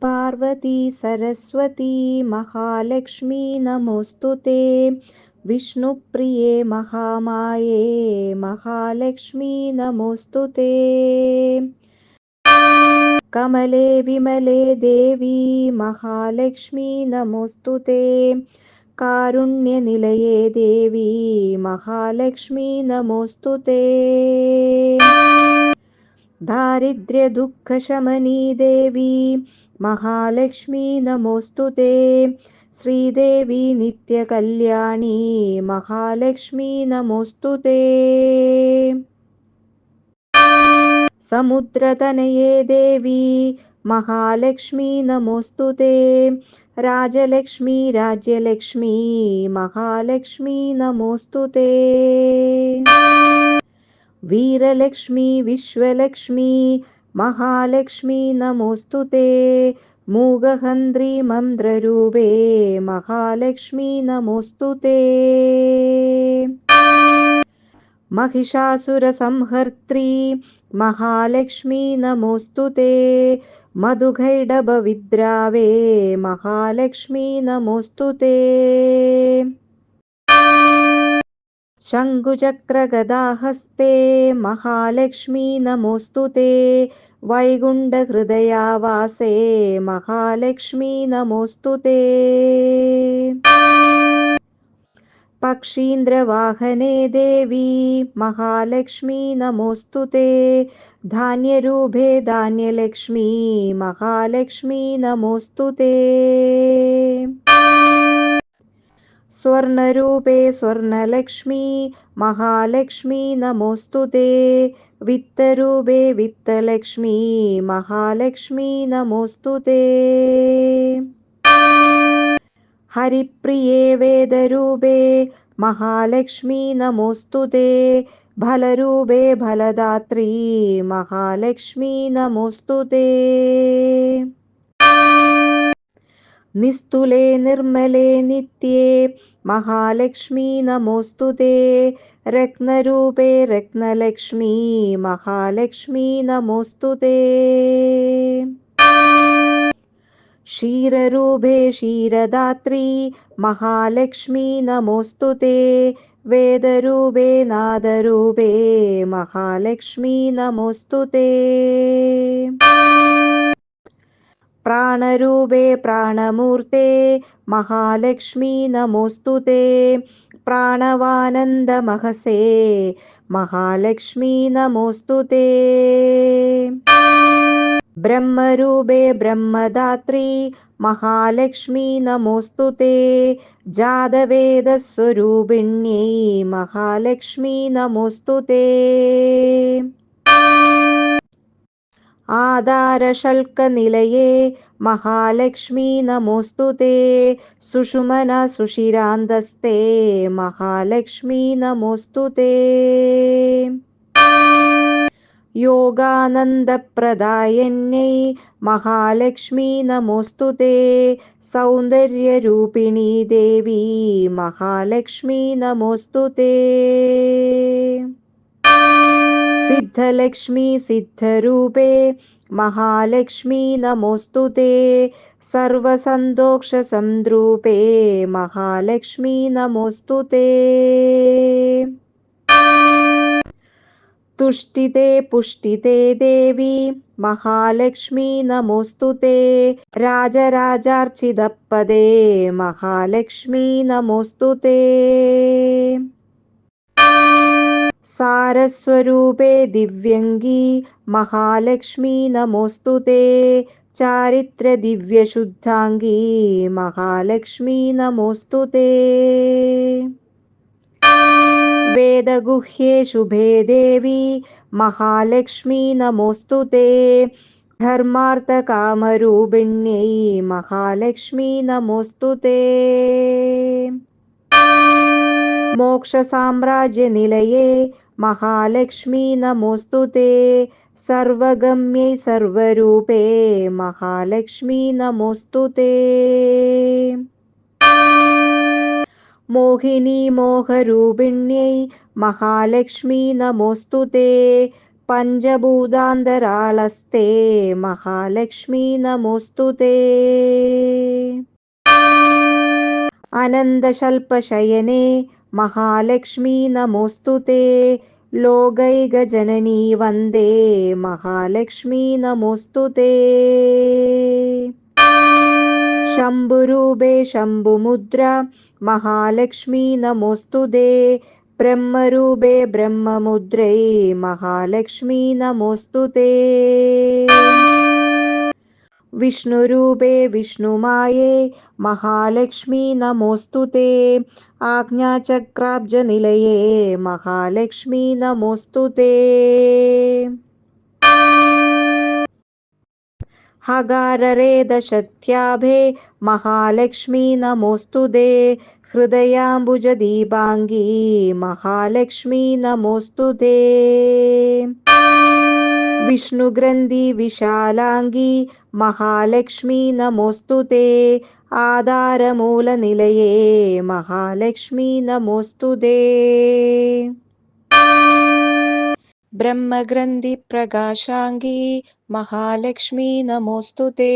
श्रीपार्वती सरस्वती महालक्ष्मी नमोऽस्तु ते। विष्णुप्रिये महामाये महालक्ष्मी नमोऽस्तु ते। कमले विमले देवी महालक्ष्मी नमोऽस्तु ते। कारुण्यनिलये देवी महालक्ष्मी नमोऽस्तु ते। दारिद्र्यदुःखशमनी देवी മഹാലക്ഷ്മി നമോസ്തുതേ ശ്രീദേവി നിത്യകല്യാണി മഹാലക്ഷ്മി നമോസ്തുതേ സമുദ്രതനയേ ദേവി മഹാലക്ഷ്മി നമോസ്തുതേ രാജലക്ഷ്മി രാജ്യലക്ഷ്മി മഹാലക്ഷ്മി നമോസ്തുതേ വീരലക്ഷ്മി വിശ്വലക്ഷ്മി नमोऽस्तु ते वीरलक्ष्मी विश्वलक्ष्मी महालक्ष्मी नमोऽस्तु ते मूगहन्त्री मन्द्ररूपे महालक्ष्मी नमोऽस्तु ते महिषासुरसंहर्त्री महालक्ष्मी नमोऽस्तु ते मधुघैडभविद्रावे महालक्ष्मी नमोऽस्तु ते शङ्कुचक्रगदाहस्ते महालक्ष्मी नमोऽस्तु ते वैकुण्ठहृदयावासे महालक्ष्मी नमोऽस्तु ते पक्षीन्द्रवाहने देवी महालक्ष्मी नमोऽस्तु ते धान्यरूपे धान्यलक्ष्मी महालक्ष्मी नमोऽस्तु ते സ്വർണരൂപേ സ്വർണലക്ഷ്മി മഹാലക്ഷ്മി നമോസ്തുതേ വിത്തരൂപേ വിത്തലക്ഷ്മി മഹാലക്ഷ്മി നമോസ്തുതേ ഹരിപ്രിയേ വേദരൂപേ മഹാലക്ഷ്മി നമോസ്തുതേ ഫലരൂപേ ഫലദാത്രീ മഹാലക്ഷ്മി നമോസ്തുതേ फलदात्री महालक्ष्मी नमोऽस्तु ते निस्तुले निर्मले नित्ये महालक्ष्मी नमोऽस्तु ते रत्नरूपे रत्नलक्ष्मी महालक्ष्मी नमोऽस्तु ते क्षीररूपे क्षीरदात्री महालक्ष्मी नमोऽस्तु ते वेदरूपे नादरूपे महालक्ष्मी नमोऽस्तु ते പ്രാണരൂപേ പ്രാണമൂർത്തേ മഹാലക്ഷ്മി നമോസ്തു തേ പ്രാണവാനന്ദമഹസേ മഹാലക്ഷ്മി നമോസ്തു തേ ബ്രഹ്മരൂപേ ബ്രഹ്മദാത്രി മഹാലക്ഷ്മി നമോസ്തു തേ ജാതവേദസ്വരൂപിണ്യൈ മഹാലക്ഷ്മി നമോസ്തു आधारशल्कनिलये महालक्ष्मी नमोऽस्तु ते सुषुमन सुशिरान्दस्ते महालक्ष्मी नमोऽस्तु ते योगानन्दप्रदायन्यै महालक्ष्मी नमोऽस्तु ते सौन्दर्यरूपिणी देवी महालक्ष्मी नमोऽस्तु ते सिद्धलक्ष्मी सिद्धरूपे, महालक्ष्मी नमोऽस्तु ते। सर्वसन्तोषसन्द्रूपे महालक्ष्मी नमोऽस्तु ते। तुष्टिते पुष्टिते देवी, महालक्ष्मी नमोऽस्तु ते। राजराजार्चितपदे, महालक्ष्मी नमोऽस्तु ते। सारस्वरूपे दिव्यङ्गी महालक्ष्मी नमोऽस्तु ते चारित्रदिव्यशुद्धाङ्गी महालक्ष्मी नमोऽस्तु ते वेदगुह्ये शुभे देवी महालक्ष्मी नमोऽस्तु ते धर्मार्थकामरूपिण्यै महालक्ष्मी नमोऽस्तु ते मोक्षसाम्राज्यनिलये महालक्ष्मी नमोऽस्तु ते सर्वगम्यै सर्वरूपे महालक्ष्मी नमोऽस्तु ते मोहिनी मोहरूपिण्यै महालक्ष्मी नमोऽस्तु ते पञ्चभूतान्तराळस्ते महालक्ष्मी नमोऽस्तु ते अनन्दशल्पशयने महालक्ष्मी नमोऽस्तु ते लोकैकजननी वन्दे महालक्ष्मी नमोऽस्तु ते शम्भुरूपे शम्भुमुद्र महालक्ष्मी नमोऽस्तु ते ब्रह्मरूपे ब्रह्ममुद्रै महालक्ष्मी नमोऽस्तु ते വിഷ്ണുരൂപേ വിഷ്ണുമായേ മഹാലക്ഷ്മി നമോസ്തു തേ. ആജ്ഞാചക്രാബ്ജനിലയേ മഹാലക്ഷ്മി നമോസ്തു തേ. ഹകാരരേദശത്യാഭേ മഹാലക്ഷ്മി നമോസ്തു ദേ ഹൃദയാംബുജദീപാംഗീ മഹാലക്ഷ്മി നമോസ്തു ദേ विष्णुग्रन्थि विशालाङ्गी महालक्ष्मी नमोऽस्तु ते आधारमूलनिलये महालक्ष्मी नमोऽस्तु ते ब्रह्मग्रन्थिप्रकाशाङ्गी महालक्ष्मी नमोऽस्तु ते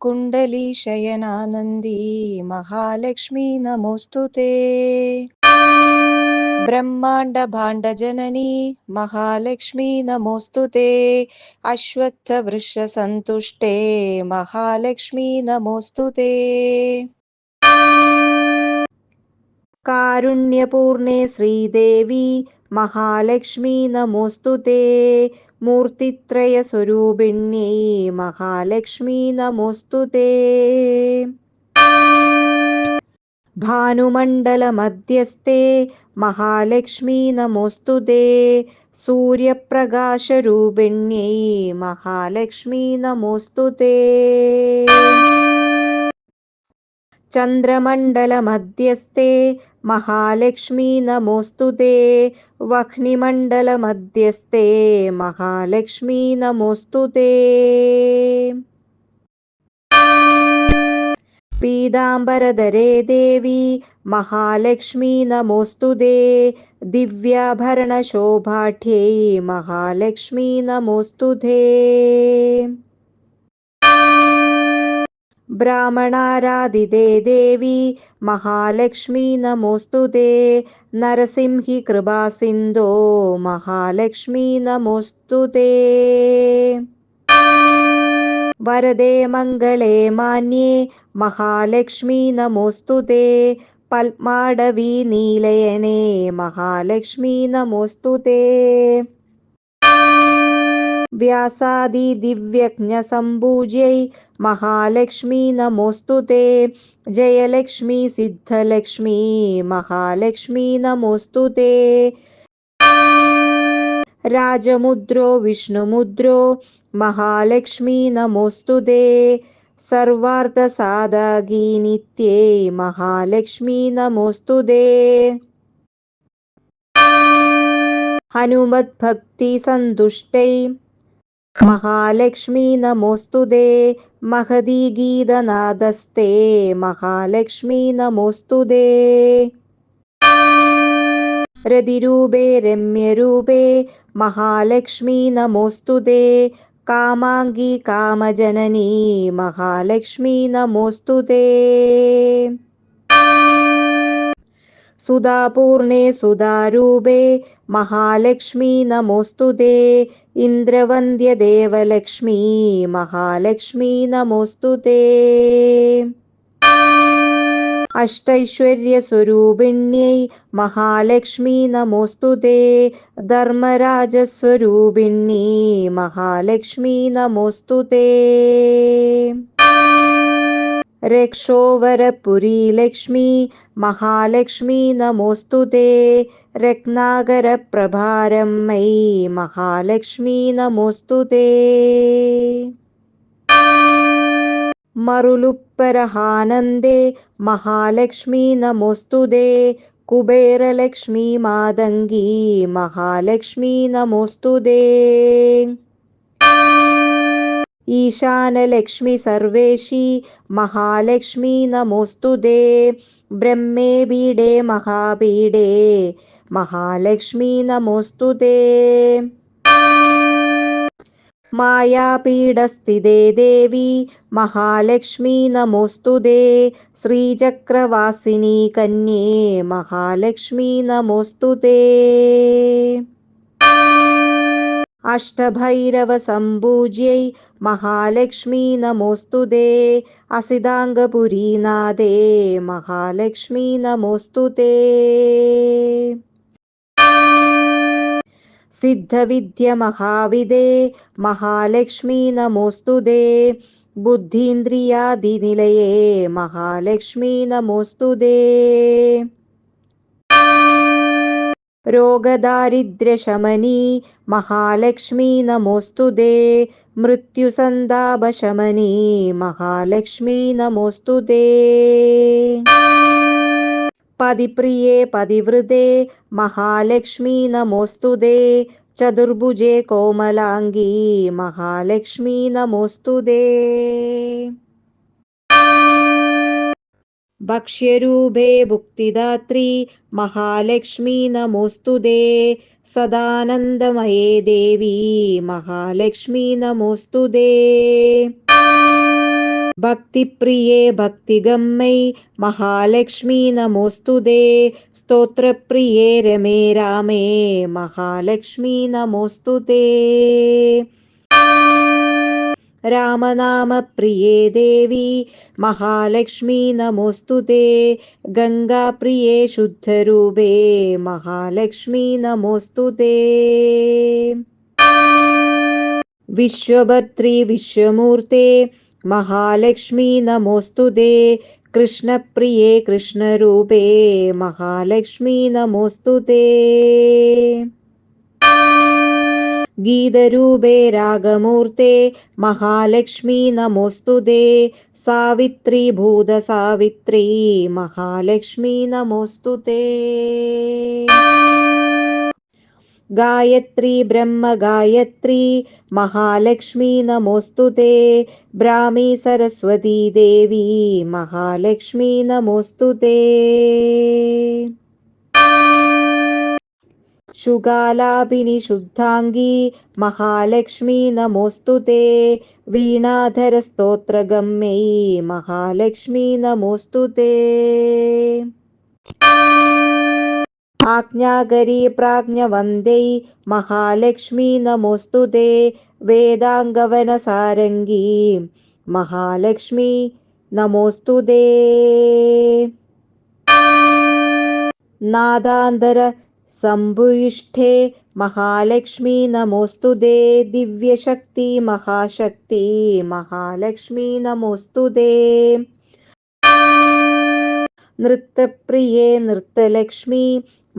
कुण्डलीशयनानन्दी महालक्ष्मी नमोऽस्तु ते ब्रह्माण्डभाण्डजननी महालक्ष्मी नमोऽस्तु ते अश्वत्थवृषसन्तुष्टे महालक्ष्मी नमोऽस्तु ते कारुण्यपूर्णे श्रीदेवी महालक्ष्मी नमोऽस्तु ते मूर्तित्रयस्वरूपिण्यै महालक्ष्मी नमोऽस्तु ते भानुमण्डलमध्यस्थे महालक्ष्मी नमोऽस्तु ते सूर्यप्रकाशरूपिण्यै महालक्ष्मी नमोऽस्तु ते चन्द्रमण्डलमध्यस्थे महालक्ष्मी नमोऽस्तु ते वह्निमण्डलमध्यस्थे महालक्ष्मी नमोऽस्तु ते पीताम्बरधरे देवी महालक्ष्मी नमोऽस्तु ते दिव्याभरणशोभाढ्यै महालक्ष्मी नमोऽस्तु ते ब्राह्मणाराधिते देवी महालक्ष्मी नमोऽस्तु ते नरसिंहि कृपासिन्धो महालक्ष्मी नमोऽस्तु ते वरदे मङ्गले मान्ये महालक्ष्मी नमोऽस्तु ते पल्माडवी नीलयने महालक्ष्मी नमोऽस्तु ते व्यासादिदिव्यज्ञसम्पूज्यै महालक्ष्मी नमोऽस्तु ते जयलक्ष्मी सिद्धलक्ष्मी महालक्ष्मी नमोऽस्तु ते राजमुद्रो विष्णुमुद्रो महालक्ष्मी नमोऽस्तु ते सर्वार्थसाधकी नित्ये महालक्ष्मी नमोऽस्तु ते हनुमद्भक्तिसन्तुष्टै महालक्ष्मी नमोऽस्तु ते महदी गीतनादस्ते महालक्ष्मी नमोऽस्तु ते രതിരൂപേ രമ്യരൂപേ മഹാലക്ഷ്മി നമോസ്തു ദേ കാമാംഗി കാമജനനീ മഹാലക്ഷ്മി നമോസ്തു ദേ സുധാപൂർണേ സുധാരൂപേ മഹാലക്ഷ്മി നമോസ്തു ദേ ഇന്ദ്രവന്ദ്യ ദേവലക്ഷ്മി മഹാലക്ഷ്മി നമോസ്തു ദേ അഷ്ടൈശ്വര്യസ്വരൂപിണ്യൈ മഹാലക്ഷ്മി നമോസ്തുതേ തേ. ധർമ്മരാജസ്വരൂപിണി മഹാലക്ഷ്മി നമോസ്തുതേ തേ. ലക്ഷ്മി മഹാലക്ഷ്മി നമോസ്തുതേ തേ. രത്നാകരപ്രഭാരമ്മൈ മഹാലക്ഷ്മി നമോസ്തുതേ नमोऽस्तु ते कुबेरलक्ष्मी मादङ्गी महालक्ष्मी नमोऽस्तु ते ईशानलक्ष्मी सर्वेशी महालक्ष्मी नमोऽस्तु ते ब्रह्मे बीडे महापीडे महालक्ष्मी नमोऽस्तु ते मायापीडस्थिते देवी, महालक्ष्मी नमोऽस्तु ते श्रीचक्रवासिनी कन्ये, महालक्ष्मी नमोऽस्तु ते अष्टभैरवसम्पूज्यै, महालक्ष्मी नमोऽस्तु ते असिदाङ्गपुरीनादे, महालक्ष्मी नमोऽस्तु ते सिद्धविद्यमहाविदे महालक्ष्मी नमोऽस्तु ते बुद्धीन्द्रियादिनिलये महालक्ष्मी नमोऽस्तु ते रोगदारिद्र्यशमनी महालक्ष्मी नमोऽस्तु ते मृत्युसन्तापशमनी महालक्ष्मी नमोऽस्तु ते പതിപ്രിയേ പതിവൃതേ മഹാലക്ഷ്മി നമോസ്തുതേ ചതുർഭുജേ കോമലാംഗീ മഹാലക്ഷ്മി നമോസ്തുതേ ഭക്ഷ്യരൂപേ ഭുക്തിദാത്രി മഹാലക്ഷ്മി നമോസ്തുതേ സദാനന്ദമയേ ദേവി മഹാലക്ഷ്മി നമോസ്തുതേ देवी महालक्ष्मी नमोऽस्तु ते भक्तिप्रिये भक्तिगम्मै महालक्ष्मी नमोऽस्तु ते स्तोत्रप्रिये रमे रामे महालक्ष्मी नमोऽस्तु ते रामनामप्रिये देवी महालक्ष्मी नमोऽस्तु ते गङ्गाप्रिये शुद्धरूपे महालक्ष्मी नमोऽस्तु ते विश्वभर्त्री विश्वमूर्ते महालक्ष्मी नमोऽस्तु ते कृष्णप्रिये कृष्णरूपे महालक्ष्मी नमोऽस्तु ते गीतरूपे रागमूर्ते महालक्ष्मी नमोऽस्तु ते सावित्री भूतसावित्री महालक्ष्मी नमोऽस्तु ते गायत्री ब्रह्मगायत्री महालक्ष्मी नमोऽस्तु ते। ब्राह्मी सरस्वती देवी महालक्ष्मी नमोऽस्तु ते। वीणाधरस्तोत्रगम्यै महालक्ष्मी नमोऽस्तु ते ആജ്ഞാകരി പ്രാജ്ഞ വന്ദേ മഹാലക്ഷ്മി നമോസ്തു തേ വേദാംഗവന സാരംഗി മഹാലക്ഷ്മി നമോസ്തു തേ. നാദാന്തര സംഭുയിഷ്ഠേ മഹാലക്ഷ്മി നമോസ്തു ദേ ദിവ്യശക്തി മഹാശക്തി മഹാലക്ഷ്മി നമോസ്തു ദേ നൃത്തപ്രിയേ നൃത്തലക്ഷ്മി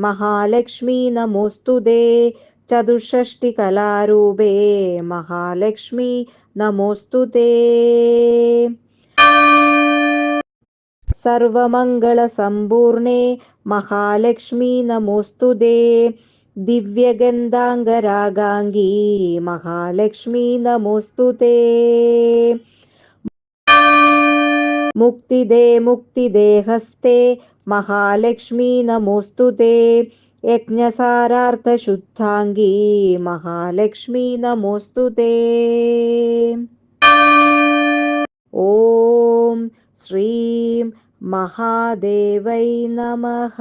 महालक्ष्मी नमोऽस्तु ते चतुष्षष्टिकलारूपे महालक्ष्मी नमोऽस्तु ते सर्वमङ्गलसम्पूर्णे महालक्ष्मी नमोऽस्तु ते दिव्यगन्धाङ्गरागाङ्गी महालक्ष्मी नमोऽस्तु ते मुक्तिदे मुक्तिदेहस्ते महालक्ष्मी नमोऽस्तु ते यज्ञसारार्थशुद्धाङ्गी महालक्ष्मी नमोऽस्तु ते ॐ श्रीं महादेवै नमः